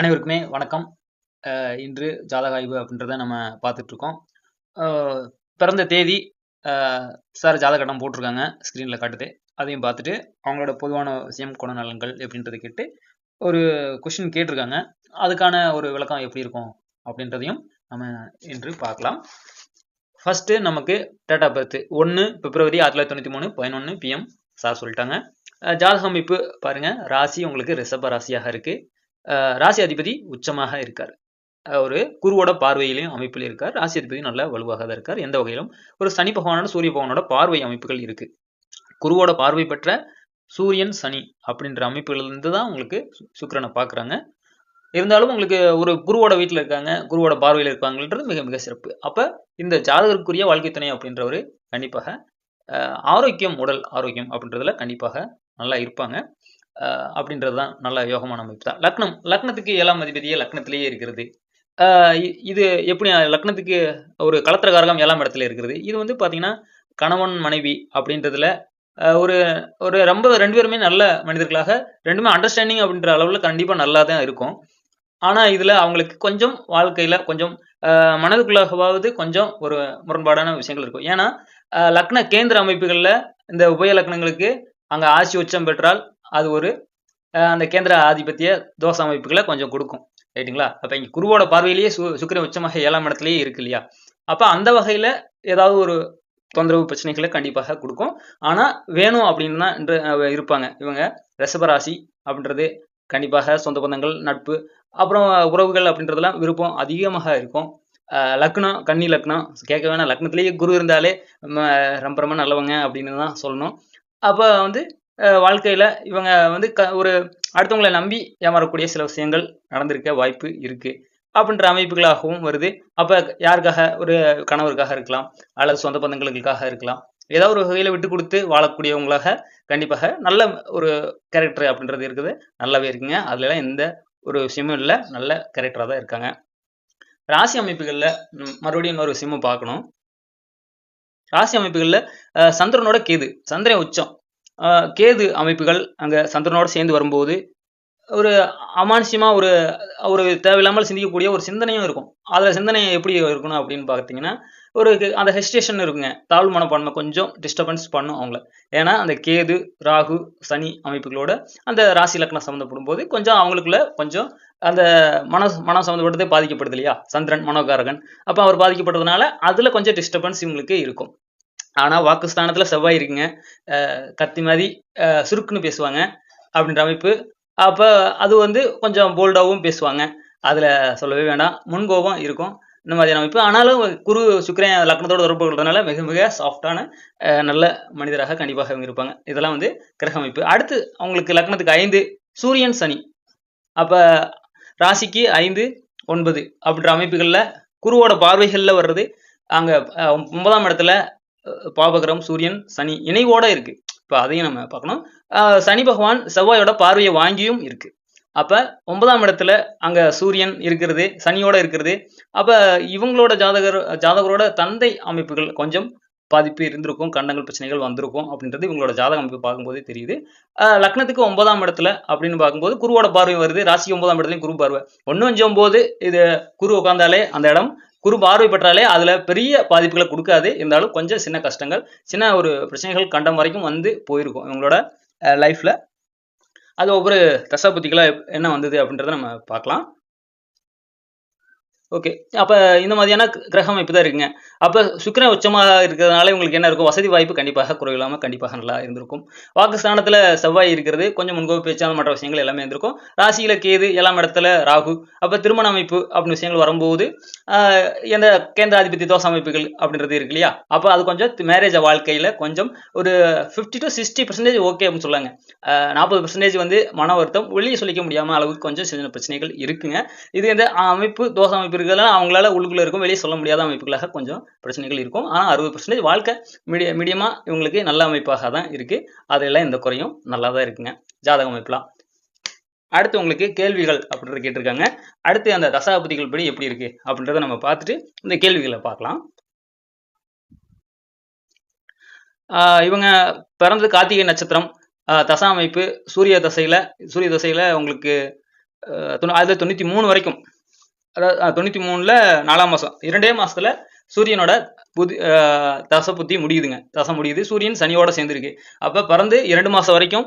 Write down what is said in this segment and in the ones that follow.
அனைவருக்குமே வணக்கம். இன்று ஜாதக ஆய்வு அப்படின்றத நம்ம பார்த்துட்ருக்கோம். இருக்கோம் பிறந்த தேதி, சார் ஜாதகட்டம் போட்டிருக்காங்க. ஸ்க்ரீனில் காட்டுது. அதையும் பார்த்துட்டு, அவங்களோட பொதுவான விஷயம், குணநலன்கள் எப்படின்றத கேட்டு, ஒரு கொஷின் கேட்டிருக்காங்க. அதுக்கான ஒரு விளக்கம் எப்படி இருக்கும் அப்படின்றதையும் நம்ம இன்று பார்க்கலாம். ஃபஸ்ட்டு நமக்கு டேட் ஆஃப் பர்த் ஒன்று பிப்ரவரி 1993 11 பிஎம் சார் சொல்லிட்டாங்க. ஜாதக அமைப்பு பாருங்க, ராசி உங்களுக்கு ரிஷப ராசியாக இருக்கு. ராசி அதிபதி உச்சமாக இருக்கார் ஒரு குருவோட பார்வையிலையும் அமைப்பில் இருக்கார். ராசி அதிபதி நல்ல வலுவாக தான் இருக்கார். எந்த வகையிலும் ஒரு சனி பகவானோட, சூரிய பகவானோட பார்வை அமைப்புகள் இருக்கு. குருவோட பார்வை பெற்ற சூரியன், சனி அப்படின்ற அமைப்புகளிலிருந்து தான் உங்களுக்கு சு பார்க்குறாங்க. இருந்தாலும் உங்களுக்கு ஒரு குருவோட வீட்டில் இருக்காங்க, குருவோட பார்வையில் இருக்காங்கன்றது மிக மிக சிறப்பு. அப்போ இந்த ஜாதகருக்குரிய வாழ்க்கை துணை அப்படின்றவரு கண்டிப்பாக ஆரோக்கியம், உடல் ஆரோக்கியம் அப்படின்றதுல கண்டிப்பாக நல்லா இருப்பாங்க. அப்படின்றது தான் நல்ல யோகமான அமைப்பு தான். லக்னம் லக்னத்துக்கு ஏழாம் அதிபதியே லக்னத்திலேயே இருக்கிறது. இ இது எப்படி லக்னத்துக்கு ஒரு களத்திரகாரகம் ஏழாம் இடத்துல இருக்கிறது. இது வந்து பார்த்தீங்கன்னா, கணவன், மனைவி அப்படின்றதுல ஒரு ஒரு ரொம்ப ரெண்டு பேருமே நல்ல மனிதர்களாக ரெண்டுமே அண்டர்ஸ்டாண்டிங் அப்படின்ற அளவில் கண்டிப்பாக நல்லா தான் இருக்கும். ஆனால் இதில் அவங்களுக்கு கொஞ்சம் வாழ்க்கையில் கொஞ்சம் மனதுக்குள்ளாகவாவது கொஞ்சம் ஒரு முரண்பாடான விஷயங்கள் இருக்கும். ஏன்னா, லக்ன கேந்திர அமைப்புகளில் இந்த உபய லக்னங்களுக்கு அங்கே ஆட்சி உச்சம் பெற்றால், அது ஒரு அந்த கேந்திர ஆதிபத்திய தோஷ அமைப்புகளை கொஞ்சம் கொடுக்கும் ரைட்டுங்களா? அப்போ இங்கே குருவோட பார்வையிலேயே சு சுக்கிரன் உச்சமாக ஏழாம் இடத்துலயே இருக்கு இல்லையா? அப்போ அந்த வகையில் ஏதாவது ஒரு தொந்தரவு பிரச்சனைகளை கண்டிப்பாக கொடுக்கும் ஆனால் வேணும் அப்படின்னு தான் என்று இருப்பாங்க. இவங்க ரசபராசி அப்படின்றது கண்டிப்பாக சொந்த பந்தங்கள், நட்பு, அப்புறம் உறவுகள் அப்படின்றதெல்லாம் விருப்பம் அதிகமாக இருக்கும். லக்னம், கன்னி லக்னம் கேட்க வேணாம். லக்னத்திலேயே குரு இருந்தாலே ம ரொம்ப ரொம்ப நல்லவங்க அப்படின்னு தான் சொல்லணும். அப்போ வந்து வாழ்க்கையில் இவங்க வந்து க ஒரு அடுத்தவங்கள நம்பி ஏமாறக்கூடிய சில விஷயங்கள் நடந்திருக்க வாய்ப்பு இருக்குது அப்படின்ற அமைப்புகளாகவும் வருது. அப்போ யாருக்காக ஒரு கணவருக்காக இருக்கலாம், அல்லது சொந்த பந்தங்களுக்காக இருக்கலாம். ஏதாவது ஒரு வகையில் விட்டு கொடுத்து வாழக்கூடியவங்களாக கண்டிப்பாக நல்ல ஒரு கேரக்டர் அப்படின்றது இருக்குது. நல்லாவே இருக்குங்க. அதுலலாம் எந்த ஒரு விஷயமும் இல்லை நல்ல கேரக்டராக தான் இருக்காங்க. ராசி அமைப்புகளில் மறுபடியும் இன்னொரு விஷயமும் பார்க்கணும். ராசி அமைப்புகளில் சந்திரனோட கேது. சந்திரன் உச்சம். கேது அமைப்புகள் அங்கே சந்திரனோட சேர்ந்து வரும்போது, ஒரு அமானுஷ்யமாக ஒரு ஒரு தேவையில்லாமல் சிந்திக்கக்கூடிய ஒரு சிந்தனையும் இருக்கும். அதில் சிந்தனை எப்படி இருக்கணும் அப்படின்னு பார்த்தீங்கன்னா, ஒரு அந்த ஹெசிடேஷன் இருக்குங்க. தாழ்வு மனப்பான்மை கொஞ்சம் டிஸ்டர்பன்ஸ் பண்ணும் அவங்கள. ஏன்னா, அந்த கேது, ராகு, சனி அமைப்புகளோட அந்த ராசி லக்னம் சம்மந்தப்படும் போது கொஞ்சம் அவங்களுக்குள்ள கொஞ்சம் அந்த மன மனம் சம்மந்தப்பட்டதே பாதிக்கப்படுது இல்லையா? சந்திரன் மனோகாரகன். அப்போ அவர் பாதிக்கப்பட்டதுனால, அதில் கொஞ்சம் டிஸ்டர்பன்ஸ் இவங்களுக்கு இருக்கும். ஆனால் வாக்குஸ்தானத்தில் செவ்வாய் இருக்குங்க. கத்தி மாதிரி சுருக்குன்னு பேசுவாங்க. அப்படின்ற அமைப்பு. அப்போ அது வந்து கொஞ்சம் போல்டாகவும் பேசுவாங்க. அதில் சொல்லவே வேண்டாம். முன்கோபம் இருக்கும். இந்த மாதிரியான அமைப்பு. ஆனாலும் குரு, சுக்கரன் லக்னத்தோட தொடர்பு கொள்றதுனால மிக மிக சாஃப்ட்டான நல்ல மனிதராக கண்டிப்பாக அவங்க இருப்பாங்க. இதெல்லாம் வந்து கிரக அமைப்பு. அடுத்து அவங்களுக்கு லக்னத்துக்கு ஐந்து சூரியன், சனி. அப்போ ராசிக்கு 5, 9 அப்படின்ற அமைப்புகளில் குருவோட பார்வைகளில் வர்றது, அங்கே ஒன்பதாம் இடத்துல அ சூரியன், சனி இணைவோட இருக்கு. இப்ப அதையும் நம்ம பார்க்கணும். சனி பகவான் செவ்வாயோட பார்வையை வாங்கியும் இருக்கு. அப்ப ஒன்பதாம் இடத்துல அங்க சூரியன் இருக்கிறது, சனியோட இருக்கிறது. அப்ப இவங்களோட ஜாதகர் ஜாதகரோட தந்தை அமைப்புகள் கொஞ்சம் பாதிப்பு இருந்திருக்கும். கண்டங்கள், பிரச்சனைகள் வந்திருக்கும் அப்படின்றது இவங்களோட ஜாதக அமைப்பு பார்க்கும்போதே தெரியுது. லக்னத்துக்கு ஒன்பதாம் இடத்துல அப்படின்னு பார்க்கும்போது குருவோட பார்வை வருது. ராசிக்கு ஒன்பதாம் இடத்துலையும் குரு பார்வை. 1, 5, 9 இது குரு உட்காந்தாலே அந்த இடம் குரு பார்வை பெற்றாலே அதில் பெரிய பாதிப்புகளை கொடுக்காது இருந்தாலும் கொஞ்சம் சின்ன கஷ்டங்கள், சின்ன ஒரு பிரச்சனைகள் கண்டம் வரைக்கும் வந்து போயிருக்கும் இவங்களோட லைஃப்பில் அது ஒவ்வொரு தசாபுத்திகளாக என்ன வந்தது அப்படின்றத நம்ம பார்க்கலாம். ஓகே. அப்போ இந்த மாதிரியான கிரக அமைப்பு தான் இருக்குங்க. அப்போ சுக்கிரன் உச்சமாக இருக்கிறதுனால உங்களுக்கு என்ன இருக்கும்? வசதி வாய்ப்பு கண்டிப்பாக குறைவில்லாமல் கண்டிப்பாக நல்லா இருந்திருக்கும். வாக்குஸ்தானத்தில் செவ்வாய் இருக்கிறது. கொஞ்சம் முன்கோப்பு பேச்சான மற்ற விஷயங்கள் எல்லாமே இருந்திருக்கும். ராசியில் கேது, எல்லாம் இடத்துல ராகு. அப்போ திருமண அமைப்பு அப்படின்னு விஷயங்கள் வரும்போது, எந்த கேந்திராதிபதி கேந்திராதிபத்திய தோஷ அமைப்புகள் அப்படின்றது இருக்கு இல்லையா? அப்போ அது கொஞ்சம் மேரேஜ் வாழ்க்கையில் கொஞ்சம் ஒரு 50-60% ஓகே அப்படின்னு சொல்லுவாங்க நாற்பது பர்சன்டேஜ் வந்து மன வருத்தம். வெளியே சொல்லிக்க முடியாமல் அளவுக்கு கொஞ்சம் சின்ன பிரச்சனைகள் இருக்குங்க. இது இந்த அமைப்பு தோஷ அமைப்பு இருக்கிறதுனால அவங்களால உள்ளுக்குள்ள இருக்கும். வெளியே சொல்ல முடியாத அமைப்புகளாக கொஞ்சம் பிரச்சனைகள் இருக்கும். ஆனால் அறுபது பர்சன்டேஜ் வாழ்க்கை மீடிய மீடியமா இவங்களுக்கு நல்ல அமைப்பாக தான் இருக்கு. அதெல்லாம் எந்த குறையும் நல்லா தான் இருக்குங்க. ஜாதக அமைப்புலாம். அடுத்து உங்களுக்கு கேள்விகள் அப்படின்றத கேட்டிருக்காங்க. அடுத்து அந்த தசாபதிகள் படி எப்படி இருக்கு? அப்படின்றத நம்ம பார்த்துட்டு இந்த கேள்விகளை பார்க்கலாம். இவங்க பிறந்தது கார்த்திகை நட்சத்திரம். தசா அமைப்பு சூரிய தசையில சூரிய தசையில உங்களுக்கு ஆயிரத்தி தொண்ணூத்தி தொண்ணூற்றி மூணு வரைக்கும் அதாவது தொண்ணூற்றி மூணில் நாலாம் மாதம் இரண்டே மாசத்துல சூரியனோட புதி தச தசை புத்தி முடியுதுங்க. தசை முடியுது. சூரியன் சனியோட சேர்ந்துருக்கு. அப்போ பிறந்து இரண்டு மாதம் வரைக்கும்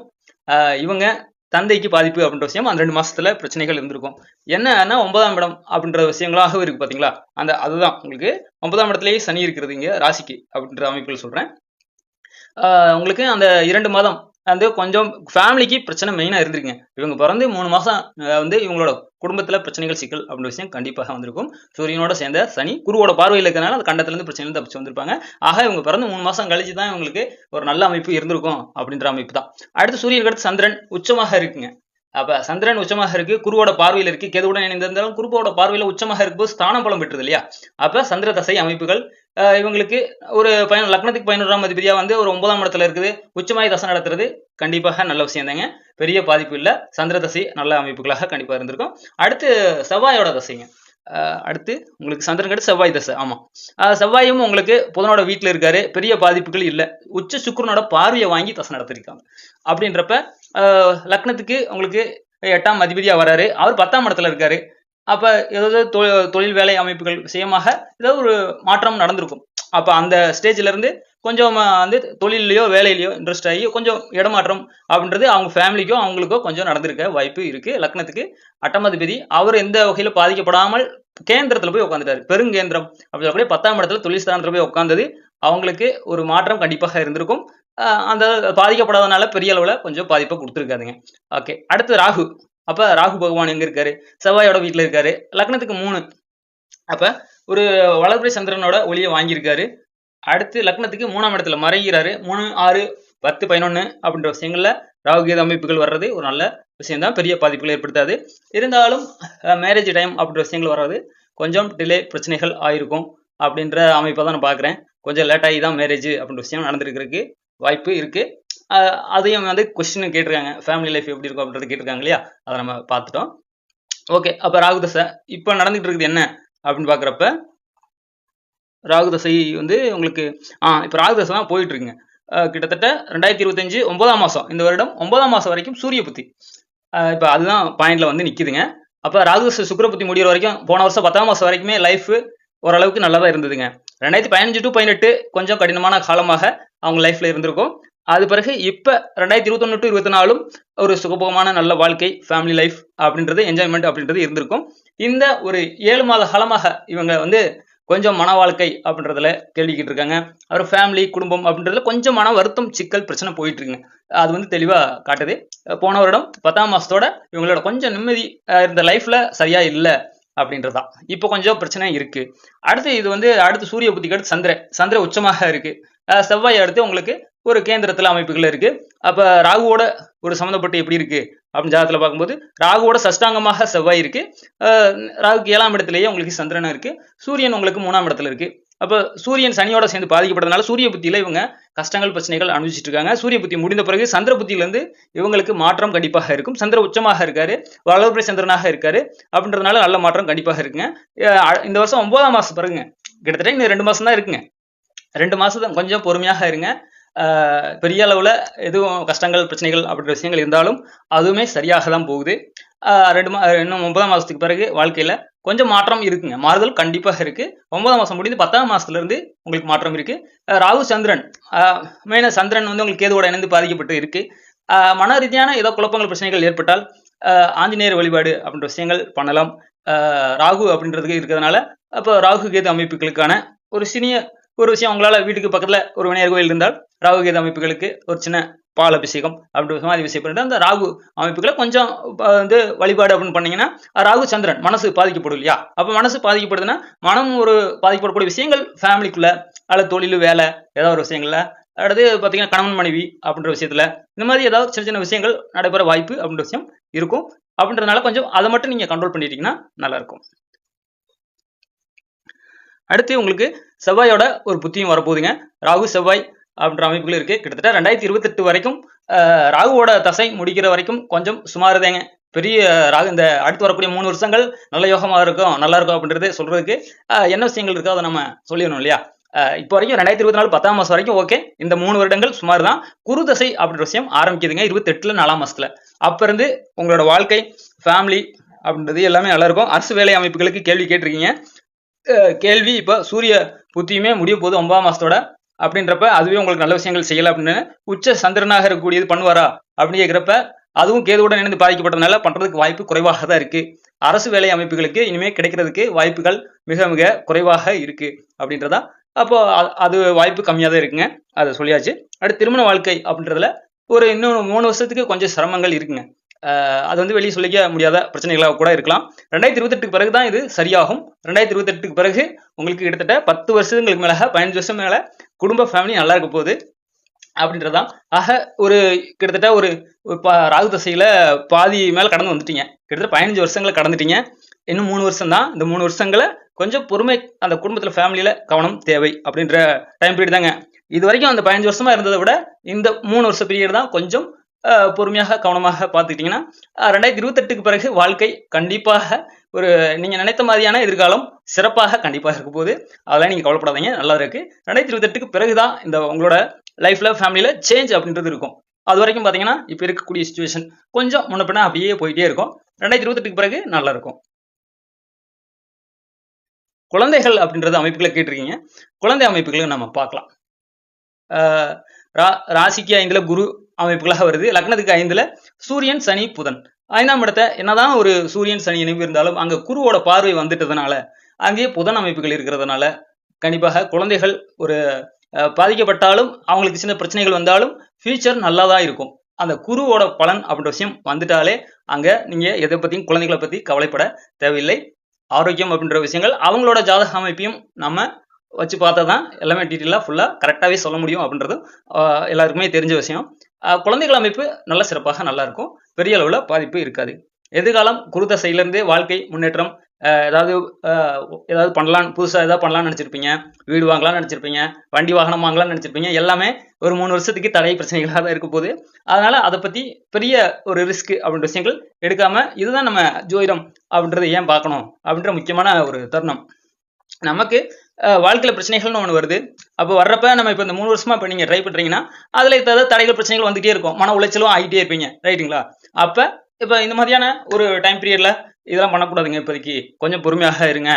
இவங்க தந்தைக்கு பாதிப்பு அப்படின்ற விஷயம் அந்த ரெண்டு மாசத்துல பிரச்சனைகள் இருந்திருக்கும். என்னன்னா ஒன்பதாம் இடம் அப்படின்ற விஷயங்களாகவும் இருக்கு பாத்தீங்களா? அந்த அதுதான். உங்களுக்கு ஒன்பதாம் இடத்துலயே சனி இருக்கிறது இங்க ராசிக்கு அப்படின்ற அமைப்புகள் சொல்றேன். உங்களுக்கு அந்த இரண்டு மாதம் வந்து கொஞ்சம் ஃபேமிலிக்கு பிரச்சனை மெயினாக இருந்திருக்குங்க. இவங்க பிறந்து மூணு மாதம் வந்து இவங்களோட குடும்பத்தில் பிரச்சனைகள் சிக்கல் அப்படின்ற விஷயம் கண்டிப்பாக வந்திருக்கும். சூரியனோட சேர்ந்த சனி குருவோட பார்வையில் இருக்கிறனால அந்த கண்டத்துலேருந்து இருந்து தப்பிச்சு வந்திருப்பாங்க. ஆக இவங்க பிறந்து மூணு மாதம் கழிச்சு தான் இவங்களுக்கு ஒரு நல்ல அமைப்பு இருந்திருக்கும் அப்படின்ற அமைப்பு தான். அடுத்து சூரியன் அடுத்து சந்திரன் உச்சமாக இருக்குங்க. அப்ப சந்திரன் உச்சமாக இருக்கு குருவோட பார்வையில் இருக்கு கேதுவுடன் இணைந்திருந்தாலும் குருவோட பார்வையில உச்சமாக இருக்கும்போது ஸ்தானம் பலம் பெற்றது இல்லையா? அப்ப சந்திர தசை அமைப்புகள் இவங்களுக்கு ஒரு பயன் லக்னத்துக்கு பதினோராம் அதிபதியா வந்து ஒரு ஒன்பதாம் இடத்துல இருக்குது. உச்சமாய் தசை நடத்துறது கண்டிப்பாக நல்ல விஷயம் தாங்க. பெரிய பாதிப்பு இல்லை. சந்திர தசை நல்ல அமைப்புகளாக கண்டிப்பா இருந்திருக்கும். அடுத்து செவ்வாயோட தசைங்க. அடுத்து உங்களுக்கு சந்திரன் அடுத்து செவ்வாய் தசை. ஆமா. செவ்வாயும் உங்களுக்கு புதனோட வீட்டில் இருக்காரு. பெரிய பாதிப்புகள் இல்லை. உச்ச சுக்கிரனோட பார்வையை வாங்கி தசை நடத்திருக்காங்க. அப்படின்றப்ப ஆஹ் லக்னத்துக்கு உங்களுக்கு எட்டாம் அதிபதியா வராரு. அவர் பத்தாம் இடத்துல இருக்காரு. அப்ப ஏதாவது தொழில் வேலை அமைப்புகள் விஷயமாக ஏதாவது ஒரு மாற்றம் நடந்திருக்கும். அப்ப அந்த ஸ்டேஜ்ல இருந்து கொஞ்சம் வந்து தொழிலையோ வேலையிலையோ இன்ட்ரெஸ்ட் ஆகி கொஞ்சம் இடமாற்றம் அப்படின்றது அவங்க ஃபேமிலிக்கோ அவங்களுக்கோ கொஞ்சம் நடந்திருக்க வாய்ப்பு இருக்கு. லக்னத்துக்கு அட்டமதிபதி அவர் எந்த வகையில பாதிக்கப்படாமல் கேந்திரத்தில் போய் உட்காந்துட்டாரு பெருங்கேந்திரம் அப்படி சொல்லக்கூடிய பத்தாம் இடத்துல தொழில் போய் உட்காந்தது அவங்களுக்கு ஒரு மாற்றம் கண்டிப்பாக இருந்திருக்கும். அந்த பாதிக்கப்படாதனால பெரிய அளவில் கொஞ்சம் பாதிப்பை கொடுத்துருக்காதுங்க. ஓகே அடுத்து ராகு. அப்போ ராகு பகவான் எங்கே இருக்காரு? செவ்வாயோட வீட்டில் இருக்காரு. லக்னத்துக்கு மூணு. அப்போ ஒரு வளர்பிறை சந்திரனோட ஒளியை வாங்கியிருக்காரு. அடுத்து லக்னத்துக்கு மூணாம் இடத்துல மறைகிறாரு. மூணு ஆறு பத்து பதினொன்று அப்படின்ற விஷயங்கள்ல ராகுகீத அமைப்புகள் வர்றது ஒரு நல்ல விஷயம்தான். பெரிய பாதிப்புகளை ஏற்படுத்தாது. இருந்தாலும் மேரேஜ் டைம் அப்படின்ற விஷயங்கள் வர்றது கொஞ்சம் டிலே பிரச்சனைகள் ஆயிருக்கும் அப்படின்ற அமைப்பை தான் நான் பார்க்குறேன். கொஞ்சம் லேட்டாகி தான் மேரேஜ் அப்படின்ற விஷயம் நடந்திருக்கிறதுக்கு வாய்ப்பு இருக்கு. அதையும் வந்து கொஸ்டின் கேட்டிருக்காங்க. ஃபேமிலி லைஃப் எப்படி இருக்கும் அப்படின்றது கேட்டிருக்காங்க இல்லையா? அதை நம்ம பார்த்துட்டோம். ஓகே அப்போ ராகு தசை இப்போ நடந்துகிட்டு இருக்குது என்ன அப்படின்னு பார்க்குறப்ப ராகு தசை வந்து உங்களுக்கு ஆ இப்போ ராகு தசை தான் போயிட்டு இருக்குங்க கிட்டத்தட்ட ரெண்டாயிரத்தி இருபத்தஞ்சு ஒன்பதாம் மாதம் இந்த வருடம் ஒன்பதாம் மாதம் வரைக்கும் சூரிய புத்தி. இப்போ அதுதான் பாயிண்ட்ல வந்து நிற்குதுங்க அப்போ ராகு தசை புத்தி முடிகிற வரைக்கும் போன வருஷம் பத்தாம் மாதம் வரைக்குமே லைஃப் ஓரளவுக்கு நல்லா தான் இருந்ததுங்க. ரெண்டாயிரத்தி பதினஞ்சு டு பதினெட்டு கொஞ்சம் கடினமான காலமாக அவங்க லைஃப்ல இருந்திருக்கும். அது பிறகு இப்போ ரெண்டாயிரத்தி இருபத்தொன்னு டு இருபத்தி நாலும் ஒரு சுகபோகமான நல்ல வாழ்க்கை ஃபேமிலி லைஃப் அப்படின்றது என்ஜாய்மெண்ட் அப்படின்றது இருந்திருக்கும். இந்த ஒரு ஏழு மாத காலமாக இவங்க வந்து கொஞ்சம் மன வாழ்க்கை அப்படின்றதுல கேள்விக்கிட்டு இருக்காங்க. அவர் ஃபேமிலி குடும்பம் அப்படின்றதுல கொஞ்சம் மன வருத்தம் சிக்கல் பிரச்சனை போயிட்டு இருக்குங்க. அது வந்து தெளிவா காட்டுது. போன வருடம் பத்தாம் மாசத்தோட இவங்களோட கொஞ்சம் நிம்மதி இந்த இருந்த லைஃப்ல சரியா இல்லை அப்படின்றதுதான். இப்போ கொஞ்சம் பிரச்சனை இருக்கு. அடுத்து இது வந்து அடுத்து சூரிய புத்திக்கு அடுத்து சந்திர. சந்திர உச்சமாக இருக்கு. செவ்வாய் அடுத்து உங்களுக்கு ஒரு கேந்திரத்தில் அமைப்புகள் இருக்கு. அப்போ ராகுவோட ஒரு சம்மந்தப்பட்டு எப்படி இருக்கு? அப்படின்னு ஜாதகத்துல பார்க்கும்போது ராகுவோட சஷ்டாங்கமாக செவ்வாய் இருக்கு. ராகுக்கு ஏழாம் இடத்துலயே உங்களுக்கு சந்திரன் இருக்கு. சூரியன் உங்களுக்கு மூணாம் இடத்துல இருக்கு. அப்போ சூரியன் சனியோட சேர்ந்து பாதிக்கப்பட்டதுனால சூரிய புத்தியில இவங்க கஷ்டங்கள் பிரச்சனைகள் அனுபவிச்சுட்டு இருக்காங்க. சூரிய புத்தி முடிந்த பிறகு சந்திர புத்தியிலேருந்து இவங்களுக்கு மாற்றம் கண்டிப்பாக இருக்கும். சந்திர உச்சமாக இருக்காரு. வளர்பிறை சந்திரனாக இருக்காரு. அப்படின்றதுனால நல்ல மாற்றம் கண்டிப்பாக இருக்குங்க. இந்த வருஷம் ஒன்பதாம் மாசம் பிறகுங்க கிட்டத்தட்ட இன்னும் ரெண்டு மாசம் தான் இருக்குங்க. ரெண்டு மாசம் கொஞ்சம் பொறுமையாக இருங்க. பெரிய அளவில் எதுவும் கஷ்டங்கள் பிரச்சனைகள் அப்படின்ற விஷயங்கள் இருந்தாலும் அதுவுமே சரியாக தான் போகுது ரெண்டு மா இன்னும் ஒன்பதாம் மாதத்துக்கு பிறகு வாழ்க்கையில் கொஞ்சம் மாற்றம் இருக்குங்க. மாறுதல் கண்டிப்பாக இருக்குது ஒன்பதாம் மாதம் முடிந்து பத்தாம் மாதத்துலேருந்து உங்களுக்கு மாற்றம் இருக்குது ராகு சந்திரன் மெயினாக சந்திரன் வந்து உங்களுக்கு கேதுவோட இணைந்து பாதிக்கப்பட்டு இருக்குது மன ரீதியான ஏதோ குழப்பங்கள் பிரச்சனைகள் ஏற்பட்டால் ஆஞ்சநேயர் வழிபாடு அப்படின்ற விஷயங்கள் பண்ணலாம். ராகு அப்படின்றதுக்கு இருக்கிறதுனால அப்போ ராகு கேது அமைப்புகளுக்கான ஒரு சிறிய ஒரு விஷயம் அவங்களால வீட்டுக்கு பக்கத்துல ஒரு விநாயகர் கோயில் இருந்தால் ராகு கேது அமைப்புகளுக்கு ஒரு சின்ன பால் அபிஷேகம் அப்படி சமாதி அபிஷேகம் பண்ணிட்டு அந்த ராகு அமைப்புகளை கொஞ்சம் வந்து வழிபாடு அப்படின்னு பண்ணீங்கன்னா ராகு சந்திரன் மனசு பாதிக்கப்படும் இல்லையா? அப்போ மனசு பாதிக்கப்படுதுன்னா மனம் ஒரு பாதிக்கப்படக்கூடிய விஷயங்கள் ஃபேமிலிக்குள்ள அல்லது தொழில் வேலை ஏதாவது ஒரு விஷயங்கள்ல அடுத்து பார்த்தீங்கன்னா கணவன் மனைவி அப்படின்ற விஷயத்துல இந்த மாதிரி ஏதாவது சின்ன சின்ன விஷயங்கள் நடைபெற வாய்ப்பு அப்படின்ற விஷயம் இருக்கும். அப்படின்றதுனால கொஞ்சம் அதை மட்டும் நீங்க கண்ட்ரோல் பண்ணிட்டீங்கன்னா நல்லா இருக்கும். அடுத்து உங்களுக்கு செவ்வாயோட ஒரு புத்தியும் வரப்போகுதுங்க. ராகு செவ்வாய் அப்படின்ற அமைப்புகள் இருக்கு. கிட்டத்தட்ட ரெண்டாயிரத்தி இருபத்தெட்டு வரைக்கும் ராகுவோட தசை முடிக்கிற வரைக்கும் கொஞ்சம் சுமாருதேங்க. பெரிய ராகு இந்த அடுத்து வரக்கூடிய மூணு வருஷங்கள் நல்ல யோகமாக இருக்கும் நல்லா இருக்கும் அப்படின்றது சொல்றதுக்கு என்ன விஷயங்கள் இருக்கோ அதை நம்ம சொல்லிடணும் இல்லையா? இப்போ வரைக்கும் ரெண்டாயிரத்தி இருபத்தி நாலு பத்தாம் மாசம் வரைக்கும் ஓகே. இந்த மூணு வருடங்கள் சுமார் தான் குரு தசை அப்படின்ற விஷயம் ஆரம்பிக்குதுங்க இருபத்தெட்டுல நாலாம் மாசத்துல. அப்போ இருந்து உங்களோட வாழ்க்கை ஃபேமிலி அப்படின்றது எல்லாமே நல்லா இருக்கும். அரசு வேலை அமைப்புகளுக்கு கேள்வி கேட்டிருக்கீங்க. கேள்வி. இப்போ சூரிய புத்தியுமே முடிய போகுது ஒன்பதாம் மாசத்தோட. அப்படின்றப்ப அதுவே உங்களுக்கு நல்ல விஷயங்கள் செய்யலை அப்படின்னு உச்ச சந்திரனாக இருக்கக்கூடியது பண்ணுவாரா? அப்படின்னு கேட்குறப்ப அதுவும் கேதுவுடன் இணைந்து பாதிக்கப்பட்டதுனால பண்றதுக்கு வாய்ப்பு குறைவாக தான் இருக்கு. அரசு வேலை அமைப்புகளுக்கு இனிமே கிடைக்கிறதுக்கு வாய்ப்புகள் மிக மிக குறைவாக இருக்கு அப்படின்றதா. அப்போ அது வாய்ப்பு கம்மியாக தான் இருக்குங்க. அதை சொல்லியாச்சு. அடுத்து திருமண வாழ்க்கை அப்படின்றதுல ஒரு இன்னும் மூணு வருஷத்துக்கு கொஞ்சம் சிரமங்கள் இருக்குங்க. அது வந்து வெளியே சொல்லிக்க முடியாத பிரச்சனைகளாக கூட இருக்கலாம். ரெண்டாயிரத்தி இருபத்தெட்டுக்கு பிறகு தான் இது சரியாகும். ரெண்டாயிரத்தி இருபத்தெட்டுக்கு பிறகு உங்களுக்கு கிட்டத்தட்ட பத்து வருஷங்களுக்கு மேலே பதினஞ்சு வருஷம் மேலே குடும்ப ஃபேமிலி நல்லா இருக்க போகுது அப்படின்றதான் ஆக ஒரு கிட்டத்தட்ட ஒரு ராகு தசையில பாதி மேல கடந்து வந்துட்டீங்க. கிட்டத்தட்ட பதினஞ்சு வருஷங்களை கடந்துட்டீங்க. இன்னும் மூணு வருஷம் தான் இந்த மூணு வருஷங்களை கொஞ்சம் பொறுமை அந்த குடும்பத்தில் ஃபேமிலியில கவனம் தேவை அப்படின்ற டைம் பீரியட் தாங்க. இது வரைக்கும் அந்த பதினஞ்சு வருஷமா இருந்ததை விட இந்த மூணு வருஷ பீரியட் தான் கொஞ்சம் பொறுமையாக கவனமாக பார்த்துக்கிட்டிங்கன்னா ரெண்டாயிரத்தி இருபத்தெட்டுக்கு பிறகு வாழ்க்கை கண்டிப்பாக ஒரு நீங்கள் நினைத்த மாதிரியான எதிர்காலம் சிறப்பாக கண்டிப்பாக இருக்க போகுது. அதெல்லாம் நீங்கள் கவலைப்படாதீங்க நல்லா இருக்கு. ரெண்டாயிரத்தி இருபத்தெட்டுக்கு பிறகு தான் இந்த உங்களோட லைஃப்ல ஃபேமிலியில சேஞ்ச் அப்படின்றது இருக்கும். அது வரைக்கும் பார்த்தீங்கன்னா இப்போ இருக்கக்கூடிய சுச்சுவேஷன் கொஞ்சம் முன்ன அப்படியே போயிட்டே இருக்கும். ரெண்டாயிரத்தி இருபத்தெட்டுக்கு பிறகு நல்லா இருக்கும். குழந்தைகள் அப்படின்றது அமைப்புகளை கேட்டிருக்கீங்க. குழந்தை அமைப்புகளை நம்ம பார்க்கலாம். ரா- ராசிக்கு ஐந்துல குரு அமைப்புகளாக வருது. லக்னத்துக்கு ஐந்துல சூரியன் சனி புதன். ஐந்தாம் இடத்த என்னதான் ஒரு சூரியன் சனி இணைவு இருந்தாலும் அங்க குருவோட பார்வை வந்துட்டதுனால அங்கேயே புதன் அமைப்புகள் இருக்கிறதுனால கண்டிப்பாக குழந்தைகள் ஒரு பாதிக்கப்பட்டாலும் அவங்களுக்கு சின்ன பிரச்சனைகள் வந்தாலும் ஃபியூச்சர் நல்லா தான் இருக்கும். அந்த குருவோட பலன் அப்படின்ற விஷயம் வந்துட்டாலே அங்க நீங்க எதை பத்தியும் குழந்தைகளை பத்தி கவலைப்பட தேவையில்லை. ஆரோக்கியம் அப்படின்ற விஷயங்கள் அவங்களோட ஜாதக அமைப்பையும் நம்ம வச்சு பார்த்தா தான் எல்லாமே டீட்டெயிலாக ஃபுல்லாக கரெக்டாகவே சொல்ல முடியும் அப்படின்றது எல்லாருக்குமே தெரிஞ்ச விஷயம். குழந்தைகள் அமைப்பு நல்ல சிறப்பாக நல்லா இருக்கும். பெரிய அளவில் பாதிப்பு இருக்காது. எதிர்காலம் குருத சைட்லேருந்தே வாழ்க்கை முன்னேற்றம் ஏதாவது ஏதாவது பண்ணலாம் புதுசாக ஏதாவது பண்ணலாம்னு நினச்சிருப்பீங்க. வீடு வாங்கலாம்னு நினச்சிருப்பீங்க. வண்டி வாகனம் வாங்கலாம்னு நினச்சிருப்பீங்க. எல்லாமே ஒரு மூணு வருஷத்துக்கு தடை பிரச்சனைகளாக தான் இருக்க போகுது. அதனால் அதை பற்றி பெரிய ஒரு ரிஸ்க் அப்படின்ற விஷயங்கள் எடுக்காமல் இதுதான் நம்ம ஜோதிடம் அப்படின்றத ஏன் பார்க்கணும் அப்படின்ற முக்கியமான ஒரு தருணம். நமக்கு வாழ்க்கையில் பிரச்சனைகள்னு ஒன்று வருது. அப்போ வர்றப்ப நம்ம இப்போ இந்த மூணு வருஷமா இப்போ நீங்கள் ட்ரை பண்ணுறீங்கன்னா அதில் ஏதாவது தடைகள் பிரச்சனைகள் வந்துகிட்டே இருக்கும். மன உளைச்சலும் ஆகிட்டே இருப்பீங்க. ரைட்டுங்களா? அப்போ இப்போ இந்த மாதிரியான ஒரு டைம் பீரியடில் இதெல்லாம் பண்ணக்கூடாதுங்க இப்போதைக்கு. கொஞ்சம் பொறுமையாக இருங்க.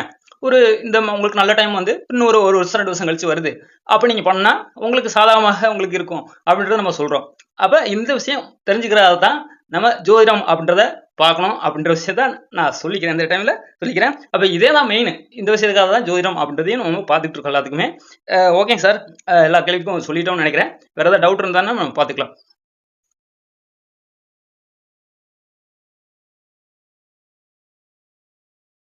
ஒரு இந்த உங்களுக்கு நல்ல டைம் வந்து இன்னும் ஒரு ஒரு வருஷம் ரெண்டு வருஷம் கழிச்சு வருது. அப்போ நீங்கள் பண்ணால் உங்களுக்கு சாதகமாக உங்களுக்கு இருக்கும். அப்படின்றத நம்ம சொல்கிறோம் அப்போ இந்த விஷயம் தெரிஞ்சுக்கிறதா தான் நம்ம ஜோதிடம் அப்படின்றத பார்க்கணும் அப்படின்ற விஷயத்த நான் சொல்லிக்கிறேன். இந்த டைமில் சொல்லிக்கிறேன். அப்போ இதே தான் மெயின் இந்த விஷயத்துக்காக தான் ஜோதிடம் அப்படின்றதையும் நம்ம பார்த்துட்டு இருக்கோம் எல்லாத்துக்குமே. ஓகேங்க சார் எல்லா கேள்விக்கும் சொல்லிட்டோம்னு நினைக்கிறேன். வேறு ஏதாவது டவுட் இருந்தாலும் நம்ம பார்த்துக்கலாம்.